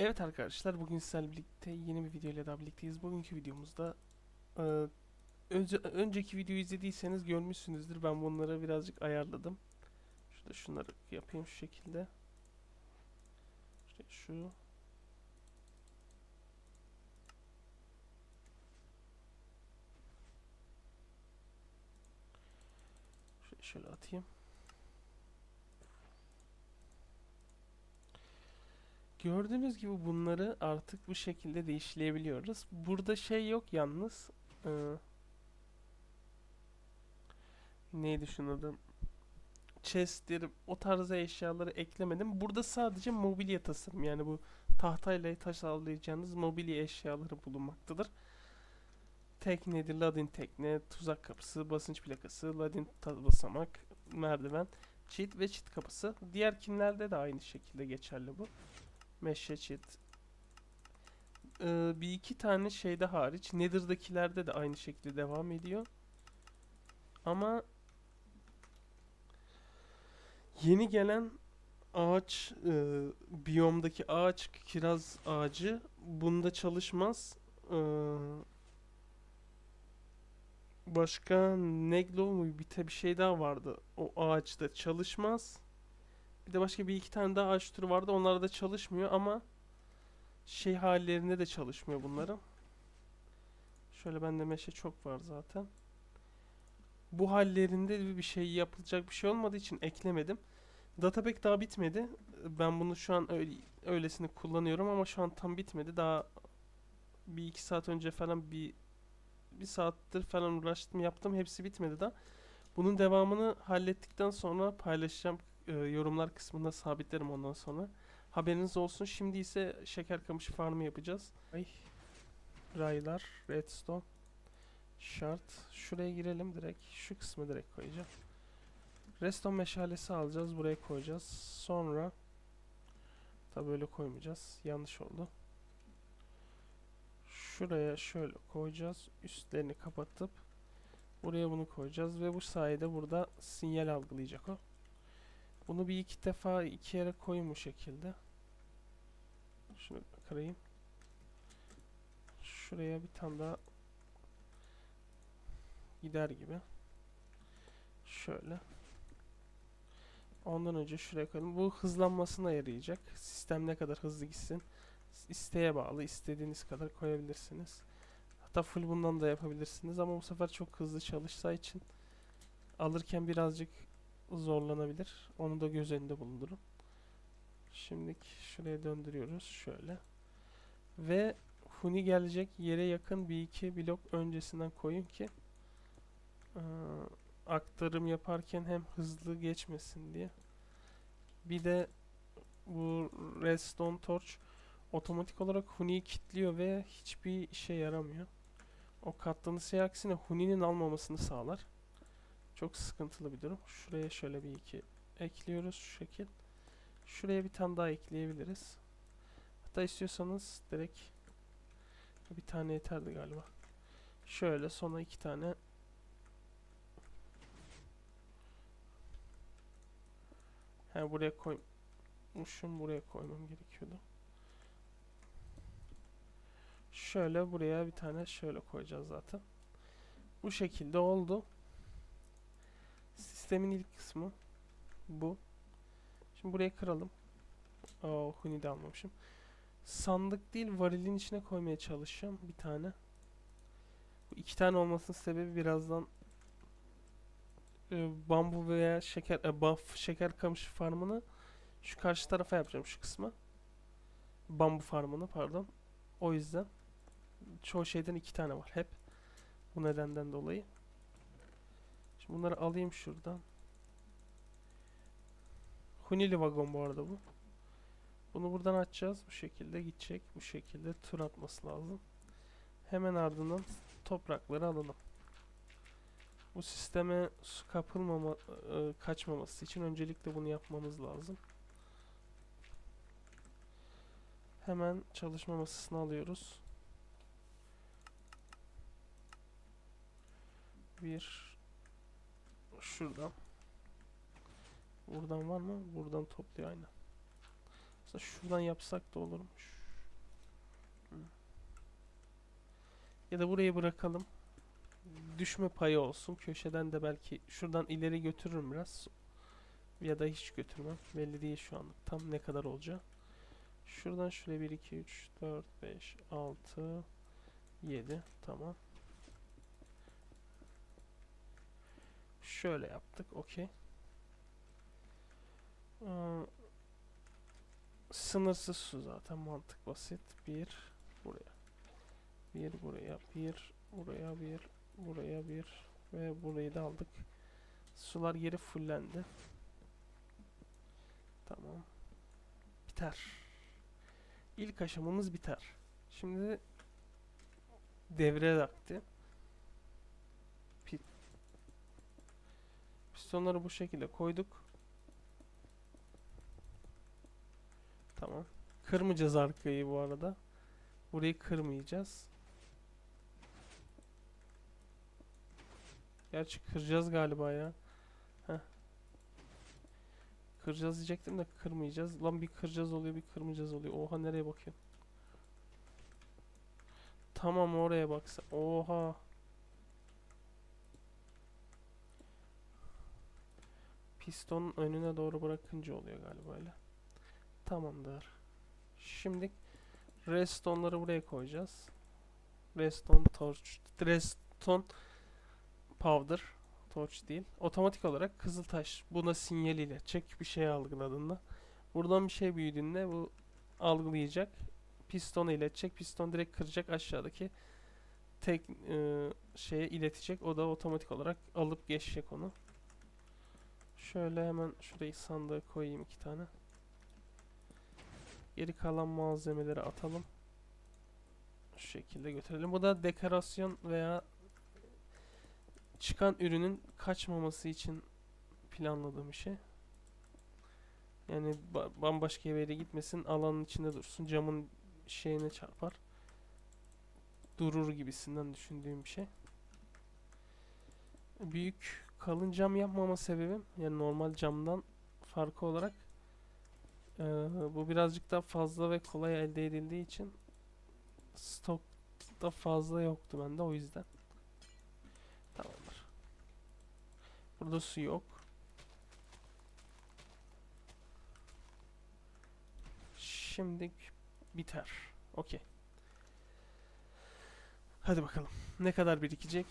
Evet arkadaşlar bugün sizlerle birlikte yeni bir video ile daha birlikteyiz. Bugünkü videomuzda e, önce, önceki videoyu izlediyseniz görmüşsünüzdür. Ben bunları birazcık ayarladım. Şurada şunları yapayım şu şekilde. İşte şu. Şöyle, atayım. Gördüğünüz gibi bunları artık bu şekilde de işleyebiliyoruz. Burada şey yok yalnız. Ee, neydi şunun adı? Chest'tir, o tarzda eşyaları eklemedim. Burada sadece mobilya tasarım yani bu tahtayla tasarlayacağınız mobilya eşyaları bulunmaktadır. Teknedir, ladin tekne, tuzak kapısı, basınç plakası, ladin basamak, merdiven, çit ve çit kapısı. Diğer kimlerde de aynı şekilde geçerli bu. Meşe çit. Ee, bir iki tane şeyde hariç. Nether'dakilerde de aynı şekilde devam ediyor. Ama yeni gelen ağaç e, biyomdaki ağaç kiraz ağacı bunda çalışmaz. Ee, başka Neglo mu bir, bir şey daha vardı. O ağaçta çalışmaz. Bir de başka bir iki tane daha ağaç türü vardı. Onlar da çalışmıyor ama şey hallerinde de çalışmıyor bunların. Şöyle bende meşe çok var zaten. Bu hallerinde bir şey yapılacak bir şey olmadığı için eklemedim. Datapack daha bitmedi. Ben bunu şu an öyle, öylesine kullanıyorum ama şu an tam bitmedi. Daha bir iki saat önce falan bir bir saattir falan uğraştım yaptım. Hepsi bitmedi daha. Bunun devamını hallettikten sonra paylaşacağım e, yorumlar kısmında sabitlerim ondan sonra. Haberiniz olsun. Şimdi ise şeker kamışı farmı yapacağız. Ay. Raylar, redstone, şart. Şuraya girelim direkt. Şu kısmı direkt koyacağım. Redstone meşalesi alacağız. Buraya koyacağız. Sonra tabi böyle koymayacağız. Yanlış oldu. Şuraya şöyle koyacağız. Üstlerini kapatıp buraya bunu koyacağız ve bu sayede burada sinyal algılayacak o. Bunu bir iki defa iki yere koyun bu şekilde. Şunu kırayım. Şuraya bir tane daha gider gibi. Şöyle. Ondan önce şuraya koyalım. Bu hızlanmasına yarayacak. Sistem ne kadar hızlı gitsin. isteğe bağlı. istediğiniz kadar koyabilirsiniz. Hatta full bundan da yapabilirsiniz ama bu sefer çok hızlı çalışacağı için alırken birazcık zorlanabilir. Onu da göz önünde bulundurun. Şimdi şuraya döndürüyoruz. Şöyle. Ve Huni gelecek yere yakın bir iki blok öncesinden koyun ki eee, aktarım yaparken hem hızlı geçmesin diye. Bir de bu redstone torch otomatik olarak Huni'yi kilitliyor ve hiçbir işe yaramıyor. O kattığınız şey aksine Huni'nin almamasını sağlar. Çok sıkıntılı bir durum. Şuraya şöyle bir iki ekliyoruz şu şekil. Şuraya bir tane daha ekleyebiliriz. Hatta istiyorsanız direkt bir tane yeterdi galiba. Şöyle sonra iki tane He buraya koymuşum. Buraya koymam gerekiyordu. Şöyle buraya bir tane şöyle koyacağız zaten. Bu şekilde oldu. Sistemin ilk kısmı bu. Şimdi buraya kıralım. Aa, huni de almamışım. Sandık değil varilin içine koymaya çalışacağım bir tane. Bu iki tane olmasının sebebi birazdan e, bambu veya şeker e, baf şeker kamışı farmını şu karşı tarafa yapacağım şu kısma. Bambu farmını pardon. O yüzden çoğu şeyden iki tane var hep. Bu nedenden dolayı. Şimdi bunları alayım şuradan. Hunili vagon bu arada bu. Bunu buradan açacağız. Bu şekilde gidecek. Bu şekilde tur atması lazım. Hemen ardından toprakları alalım. Bu sisteme su kapılmama, e, kaçmaması için öncelikle bunu yapmamız lazım. Hemen çalışma masasını alıyoruz. Bir şuradan. Buradan var mı? Buradan topluyor aynen. Mesela şuradan yapsak da olurmuş. Ya da burayı bırakalım. Düşme payı olsun. Köşeden de belki şuradan ileri götürürüm biraz. Ya da hiç götürmem. Belli değil şu anlık. Tam ne kadar olacak. Şuradan şuraya 1, 2, 3, 4, 5, 6, 7. Tamam. Şöyle yaptık. Okey. Ee, Sınırsız su zaten mantık basit. Bir buraya. Bir buraya. Bir buraya. Bir buraya. Bir ve burayı da aldık. Sular geri fullendi. Tamam. Biter. İlk aşamamız biter. Şimdi devre vakti. Pi- Pistonları bu şekilde koyduk. Tamam. Kırmayacağız arkayı bu arada. Burayı kırmayacağız. Gerçi kıracağız galiba ya. Heh. Kıracağız diyecektim de kırmayacağız. Lan bir kıracağız oluyor bir kırmayacağız oluyor. Oha nereye bakıyorsun? Tamam oraya baksa. Oha. Pistonun önüne doğru bırakınca oluyor galiba öyle. Tamamdır. Şimdi redstone'ları buraya koyacağız. Redstone torch, redstone powder, torch değil. Otomatik olarak kızıltaş buna sinyaliyle çek bir şey algıladığında buradan bir şey büyüdüğünde bu algılayacak. Pistonu iletecek. Piston direkt kıracak aşağıdaki tek e, şeye iletecek. O da otomatik olarak alıp geçecek onu. Şöyle hemen şurayı sandığa koyayım iki tane. Geri kalan malzemeleri atalım. Şu şekilde götürelim. Bu da dekorasyon veya çıkan ürünün kaçmaması için planladığım bir şey. Yani ba- bambaşka bir yere gitmesin, alanın içinde dursun, camın şeyine çarpar. Durur gibisinden düşündüğüm bir şey. Büyük kalın cam yapmama sebebim yani normal camdan farkı olarak ee, bu birazcık daha fazla ve kolay elde edildiği için stokta fazla yoktu bende o yüzden. Tamamdır. Burada su yok. Şimdi biter. Okey. Hadi bakalım. Ne kadar birikecek?